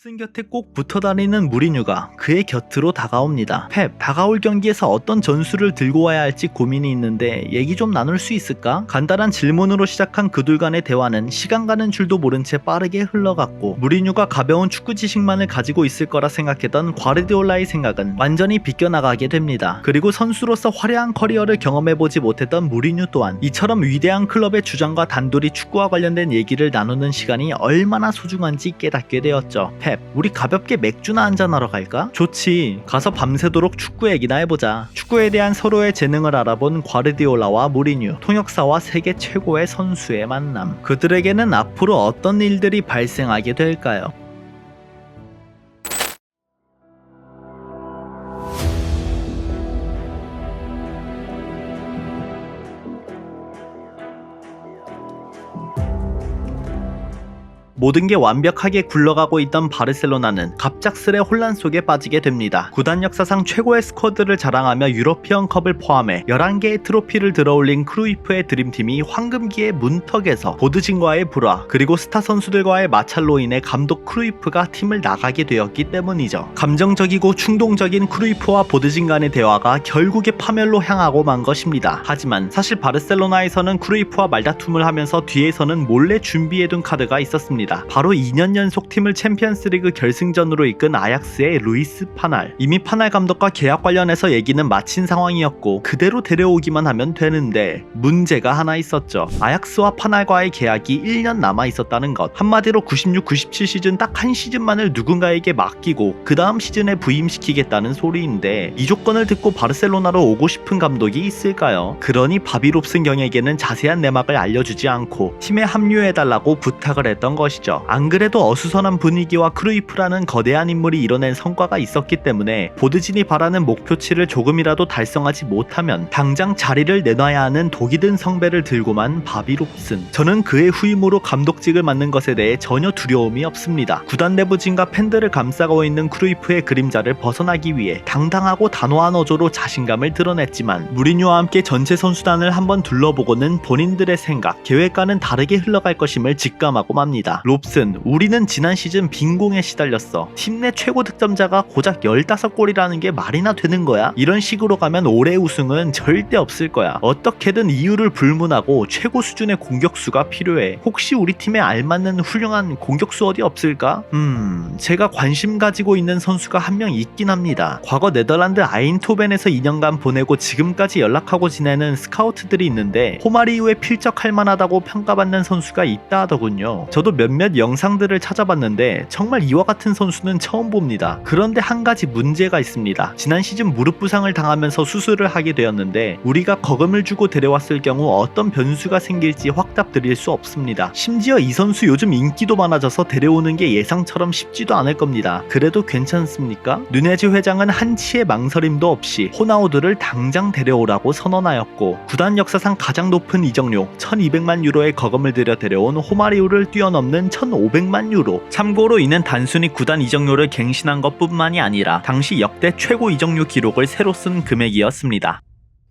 rob슨 곁에 꼭 붙어 다니는 무리뉴가 그의 곁으로 다가옵니다. 펩, 다가올 경기에서 어떤 전술을 들고 와야 할지 고민이 있는데 얘기 좀 나눌 수 있을까? 간단한 질문으로 시작한 그둘 간의 대화는 시간 가는 줄도 모른 채 빠르게 흘러갔고 무리뉴가 가벼운 축구 지식만을 가지고 있을 거라 생각했던 과르디올라의 생각은 완전히 비껴나가게 됩니다. 그리고 선수로서 화려한 커리어를 경험해보지 못했던 무리뉴 또한 이처럼 위대한 클럽의 주장과 단둘이 축구와 관련된 얘기를 나누는 시간이 얼마나 소중한지 깨닫게 되었죠. 펩, 우리 가볍게 맥주나 한잔하러 갈까? 좋지. 가서 밤새도록 축구 얘기나 해보자. 축구에 대한 서로의 재능을 알아본 과르디올라와 무리뉴, 통역사와 세계 최고의 선수의 만남. 그들에게는 앞으로 어떤 일들이 발생하게 될까요? 모든 게 완벽하게 굴러가고 있던 바르셀로나는 갑작스레 혼란 속에 빠지게 됩니다. 구단 역사상 최고의 스쿼드를 자랑하며 유러피언컵을 포함해 11개의 트로피를 들어올린 크루이프의 드림팀이 황금기의 문턱에서 보드진과의 불화 그리고 스타 선수들과의 마찰로 인해 감독 크루이프가 팀을 나가게 되었기 때문이죠. 감정적이고 충동적인 크루이프와 보드진 간의 대화가 결국에 파멸로 향하고 만 것입니다. 하지만 사실 바르셀로나에서는 크루이프와 말다툼을 하면서 뒤에서는 몰래 준비해둔 카드가 있었습니다. 바로 2년 연속 팀을 챔피언스리그 결승전으로 이끈 아약스의 루이스 파날. 이미 파날 감독과 계약 관련해서 얘기는 마친 상황이었고 그대로 데려오기만 하면 되는데 문제가 하나 있었죠. 아약스와 파날과의 계약이 1년 남아 있었다는 것. 한마디로 96, 97 시즌 딱 한 시즌만을 누군가에게 맡기고 그 다음 시즌에 부임시키겠다는 소리인데 이 조건을 듣고 바르셀로나로 오고 싶은 감독이 있을까요? 그러니 바비 롭슨 경에게는 자세한 내막을 알려주지 않고 팀에 합류해달라고 부탁을 했던 것이 죠. 안 그래도 어수선한 분위기와 크루이프라는 거대한 인물이 이뤄낸 성과가 있었기 때문에 보드진이 바라는 목표치를 조금이라도 달성하지 못하면 당장 자리를 내놔야 하는 독이 든 성배를 들고만 바비 롭슨. 저는 그의 후임으로 감독직을 맡는 것에 대해 전혀 두려움이 없습니다. 구단 내부진과 팬들을 감싸고 있는 크루이프의 그림자를 벗어나기 위해 당당하고 단호한 어조로 자신감을 드러냈지만 무리뉴와 함께 전체 선수단을 한번 둘러보고는 본인들의 생각, 계획과는 다르게 흘러갈 것임을 직감하고 맙니다. 롭슨, 우리는 지난 시즌 빈공에 시달렸어. 팀 내 최고 득점자가 고작 15골이라는 게 말이나 되는 거야? 이런 식으로 가면 올해 우승은 절대 없을 거야. 어떻게든 이유를 불문하고 최고 수준의 공격수가 필요해. 혹시 우리 팀에 알맞는 훌륭한 공격수 어디 없을까? 음, 제가 관심 가지고 있는 선수가 한 명 있긴 합니다. 과거 네덜란드 아인토벤에서 2년간 보내고 지금까지 연락하고 지내는 스카우트들이 있는데 호마리 이후에 필적할 만하다고 평가받는 선수가 있다 하더군요. 저도 몇몇 영상들을 찾아봤는데 정말 이와 같은 선수는 처음 봅니다. 그런데 한 가지 문제가 있습니다. 지난 시즌 무릎 부상을 당하면서 수술을 하게 되었는데 우리가 거금을 주고 데려왔을 경우 어떤 변수가 생길지 확답 드릴 수 없습니다. 심지어 이 선수 요즘 인기도 많아져서 데려오는 게 예상처럼 쉽지도 않을 겁니다. 그래도 괜찮습니까? 누네즈 회장은 한치의 망설임도 없이 호나우드를 당장 데려오라고 선언하였고 구단 역사상 가장 높은 이적료 1200만 유로의 거금을 들여 데려온 호마리우를 뛰어넘는 1500만 유로 참고로 이는 단순히 구단 이적료를 갱신한 것뿐만이 아니라 당시 역대 최고 이적료 기록을 새로 쓴 금액이었습니다.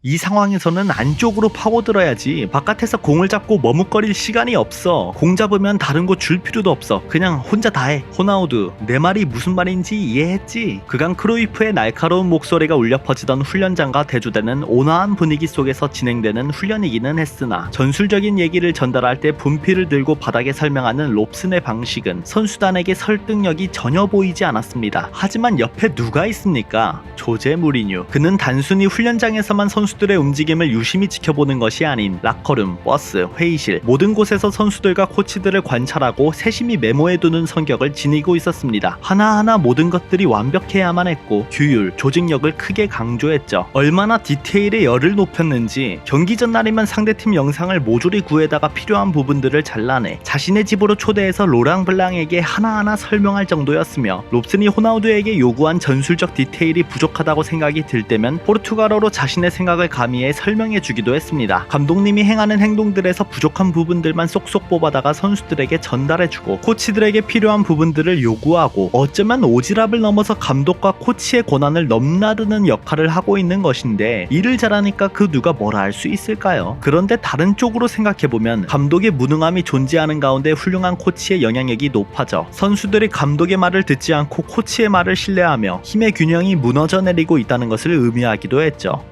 이 상황에서는 안쪽으로 파고들어야지 바깥에서 공을 잡고 머뭇거릴 시간이 없어. 공 잡으면 다른 곳 줄 필요도 없어. 그냥 혼자 다해. 호나우드 내 말이 무슨 말인지 이해했지? 그간 크루이프의 날카로운 목소리가 울려 퍼지던 훈련장과 대조되는 온화한 분위기 속에서 진행되는 훈련이기는 했으나 전술적인 얘기를 전달할 때 분필을 들고 바닥에 설명하는 롭슨의 방식은 선수단에게 설득력이 전혀 보이지 않았습니다. 하지만 옆에 누가 있습니까? 조제 무리뉴. 그는 단순히 훈련장에서만 선수 선수들의 움직임을 유심히 지켜보는 것이 아닌 라커룸, 버스, 회의실 모든 곳에서 선수들과 코치들을 관찰하고 세심히 메모해두는 성격을 지니고 있었습니다. 하나하나 모든 것들이 완벽해야만 했고 규율, 조직력을 크게 강조했죠. 얼마나 디테일에 열을 높였는지 경기 전날이면 상대팀 영상을 모조리 구해다가 필요한 부분들을 잘라내 자신의 집으로 초대해서 로랑 블랑에게 하나하나 설명할 정도였으며 롭슨이 호나우드에게 요구한 전술적 디테일이 부족하다고 생각이 들 때면 포르투갈어로 자신의 생각을 생각을 가미해 설명해 주기도 했습니다. 감독님이 행하는 행동들에서 부족한 부분들만 쏙쏙 뽑아다가 선수들에게 전달해 주고 코치들에게 필요한 부분들을 요구하고 어쩌면 오지랖을 넘어서 감독과 코치의 권한을 넘나드는 역할을 하고 있는 것인데 일을 잘하니까 그 누가 뭐라 할 수 있을까요? 그런데 다른 쪽으로 생각해보면 감독의 무능함이 존재하는 가운데 훌륭한 코치의 영향력이 높아져 선수들이 감독의 말을 듣지 않고 코치의 말을 신뢰하며 힘의 균형이 무너져 내리고 있다는 것을 의미하기도 했죠.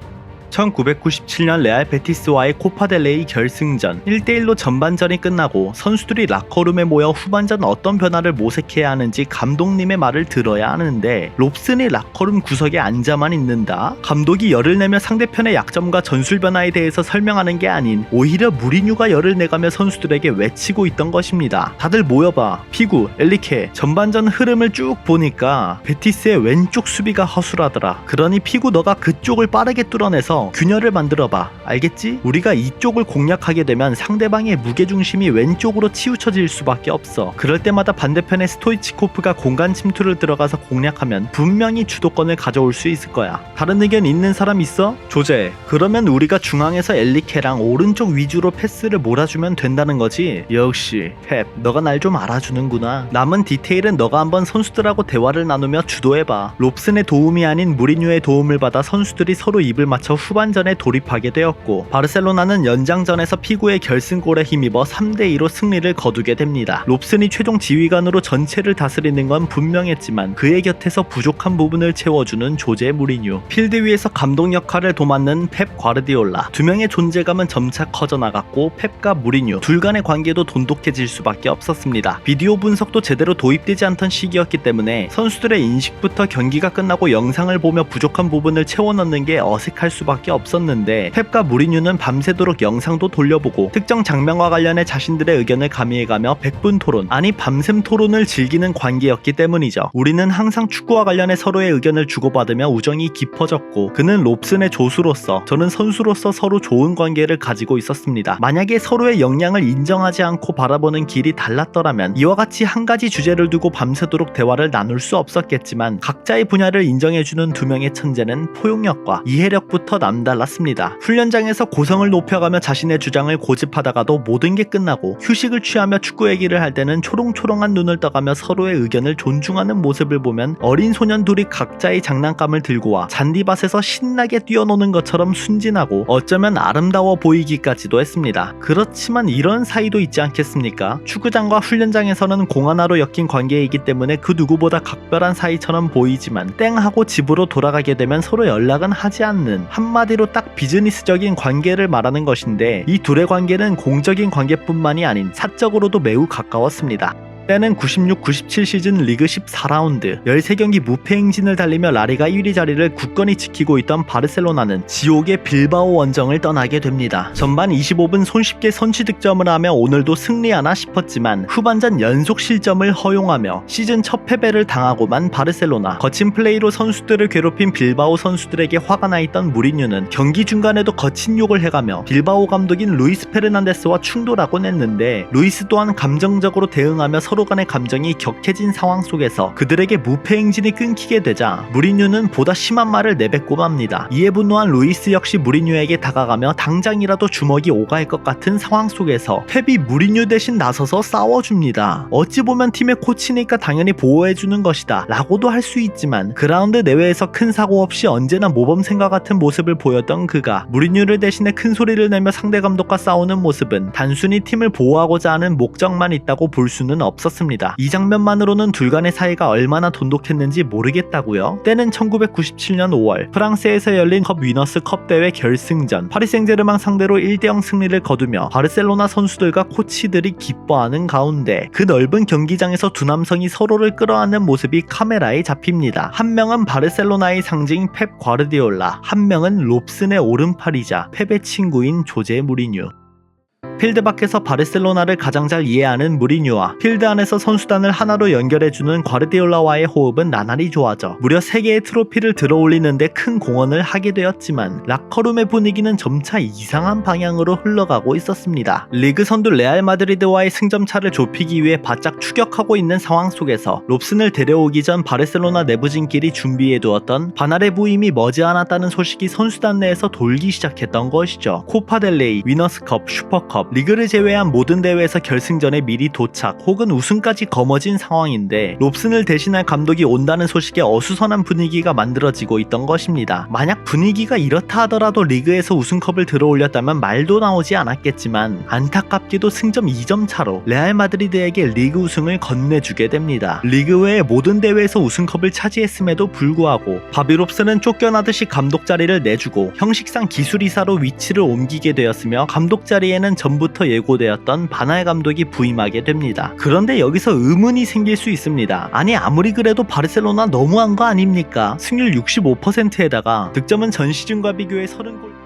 1997년 레알 베티스와의 코파델레이 결승전. 1대1로 전반전이 끝나고 선수들이 라커룸에 모여 후반전 어떤 변화를 모색해야 하는지 감독님의 말을 들어야 하는데 롭슨이 라커룸 구석에 앉아만 있는다? 감독이 열을 내며 상대편의 약점과 전술 변화에 대해서 설명하는 게 아닌 오히려 무리뉴가 열을 내가며 선수들에게 외치고 있던 것입니다. 다들 모여봐. 피구 엘리케 전반전 흐름을 쭉 보니까 베티스의 왼쪽 수비가 허술하더라. 그러니 피구 너가 그쪽을 빠르게 뚫어내서 균열을 만들어봐. 알겠지? 우리가 이쪽을 공략하게 되면 상대방의 무게중심이 왼쪽으로 치우쳐질 수밖에 없어. 그럴 때마다 반대편의 스토이치코프가 공간 침투를 들어가서 공략하면 분명히 주도권을 가져올 수 있을 거야. 다른 의견 있는 사람 있어? 조제. 그러면 우리가 중앙에서 엘리케랑 오른쪽 위주로 패스를 몰아주면 된다는 거지? 역시 펩, 너가 날 좀 알아주는구나. 남은 디테일은 너가 한번 선수들하고 대화를 나누며 주도해봐. 롭슨의 도움이 아닌 무리뉴의 도움을 받아 선수들이 서로 입을 맞춰 후반전에 돌입하게 되었고 바르셀로나는 연장전에서 피구의 결승골에 힘입어 3대2로 승리를 거두게 됩니다. 롭슨이 최종 지휘관으로 전체를 다스리는 건 분명했지만 그의 곁에서 부족한 부분을 채워주는 조제 무리뉴 필드 위에서 감독 역할을 도맡는 펩 과르디올라 두 명의 존재감은 점차 커져나갔고 펩과 무리뉴 둘 간의 관계도 돈독해질 수밖에 없었습니다. 비디오 분석도 제대로 도입되지 않던 시기였기 때문에 선수들의 인식부터 경기가 끝나고 영상을 보며 부족한 부분을 채워넣는 게 어색할 수밖에 없었는데 펩과 무리뉴는 밤새도록 영상도 돌려보고 특정 장면과 관련해 자신들의 의견을 가미해가며 100분 토론 아니 밤샘 토론을 즐기는 관계였기 때문이죠. 우리는 항상 축구와 관련해 서로의 의견을 주고받으며 우정이 깊어졌고 그는 롭슨의 조수로서 저는 선수로서 서로 좋은 관계를 가지고 있었습니다. 만약에 서로의 역량을 인정하지 않고 바라보는 길이 달랐더라면 이와 같이 한 가지 주제를 두고 밤새도록 대화를 나눌 수 없었겠지만 각자의 분야를 인정해주는 두 명의 천재는 포용력과 이해력부터 남달랐습니다. 훈련장에서 고성을 높여가며 자신의 주장을 고집하다가도 모든 게 끝나고 휴식을 취하며 축구 얘기를 할 때는 초롱초롱한 눈을 떠가며 서로의 의견을 존중하는 모습을 보면 어린 소년 둘이 각자의 장난감을 들고 와 잔디밭에서 신나게 뛰어노는 것처럼 순진하고 어쩌면 아름다워 보이기까지도 했습니다. 그렇지만 이런 사이도 있지 않겠습니까? 축구장과 훈련장에서는 공 하나로 엮인 관계이기 때문에 그 누구보다 각별한 사이처럼 보이지만 땡 하고 집으로 돌아가게 되면 서로 연락은 하지 않는 한마 디로 딱 비즈니스적인 관계를 말하는 것인데 이 둘의 관계는 공적인 관계뿐만이 아닌 사적으로도 매우 가까웠습니다. 때는 96-97 시즌 리그 14라운드 13경기 무패 행진을 달리며 라리가 1위 자리를 굳건히 지키고 있던 바르셀로나는 지옥의 빌바오 원정을 떠나게 됩니다. 전반 25분 손쉽게 선취 득점을 하며 오늘도 승리하나 싶었지만 후반전 연속 실점을 허용하며 시즌 첫 패배를 당하고만 바르셀로나 거친 플레이로 선수들을 괴롭힌 빌바오 선수들에게 화가 나 있던 무리뉴는 경기 중간에도 거친 욕을 해가며 빌바오 감독인 루이스 페르난데스와 충돌하곤 했는데 루이스 또한 감정적으로 대응하며 서로 간의 감정이 격해진 상황 속에서 그들에게 무패 행진이 끊기게 되자 무리뉴는 보다 심한 말을 내뱉고 맙니다. 이에 분노한 루이스 역시 무리뉴에게 다가가며 당장이라도 주먹이 오갈 것 같은 상황 속에서 펩이 무리뉴 대신 나서서 싸워줍니다. 어찌 보면 팀의 코치니까 당연히 보호해주는 것이다 라고도 할 수 있지만 그라운드 내외에서 큰 사고 없이 언제나 모범생과 같은 모습을 보였던 그가 무리뉴를 대신해 큰 소리를 내며 상대 감독과 싸우는 모습은 단순히 팀을 보호하고자 하는 목적만 있다고 볼 수는 없었습니다. 이 장면만으로는 둘 간의 사이가 얼마나 돈독했는지 모르겠다고요. 때는 1997년 5월 프랑스에서 열린 컵 위너스 컵 대회 결승전 파리 생제르맹 상대로 1대0 승리를 거두며 바르셀로나 선수들과 코치들이 기뻐하는 가운데 그 넓은 경기장에서 두 남성이 서로를 끌어안는 모습이 카메라에 잡힙니다. 한 명은 바르셀로나의 상징 펩 과르디올라, 한 명은 롭슨의 오른팔이자 펩의 친구인 조제 무리뉴. 필드 밖에서 바르셀로나를 가장 잘 이해하는 무리뉴와 필드 안에서 선수단을 하나로 연결해주는 과르디올라와의 호흡은 나날이 좋아져 무려 3개의 트로피를 들어올리는데 큰 공헌을 하게 되었지만 라커룸의 분위기는 점차 이상한 방향으로 흘러가고 있었습니다. 리그 선두 레알 마드리드와의 승점 차를 좁히기 위해 바짝 추격하고 있는 상황 속에서 롭슨을 데려오기 전 바르셀로나 내부진끼리 준비해 두었던 바나레 부임이 머지않았다는 소식이 선수단 내에서 돌기 시작했던 것이죠. 코파델레이, 위너스컵, 슈퍼컵, 리그를 제외한 모든 대회에서 결승전에 미리 도착 혹은 우승까지 거머쥔 상황인데 롭슨을 대신할 감독이 온다는 소식에 어수선한 분위기가 만들어지고 있던 것입니다. 만약 분위기가 이렇다 하더라도 리그에서 우승컵을 들어올렸다면 말도 나오지 않았겠지만 안타깝게도 승점 2점 차로 레알 마드리드에게 리그 우승을 건네주게 됩니다. 리그 외의 모든 대회에서 우승컵을 차지했음에도 불구하고 바비 롭슨은 쫓겨나듯이 감독 자리를 내주고 형식상 기술이사로 위치를 옮기게 되었으며 감독 자리에는 전부 터 예고되었던 바날 감독이 부임하게 됩니다. 그런데 여기서 의문이 생길 수 있습니다. 아니 아무리 그래도 바르셀로나 너무한 거 아닙니까? 승률 65%에다가 득점은 전 시즌과 비교해 30골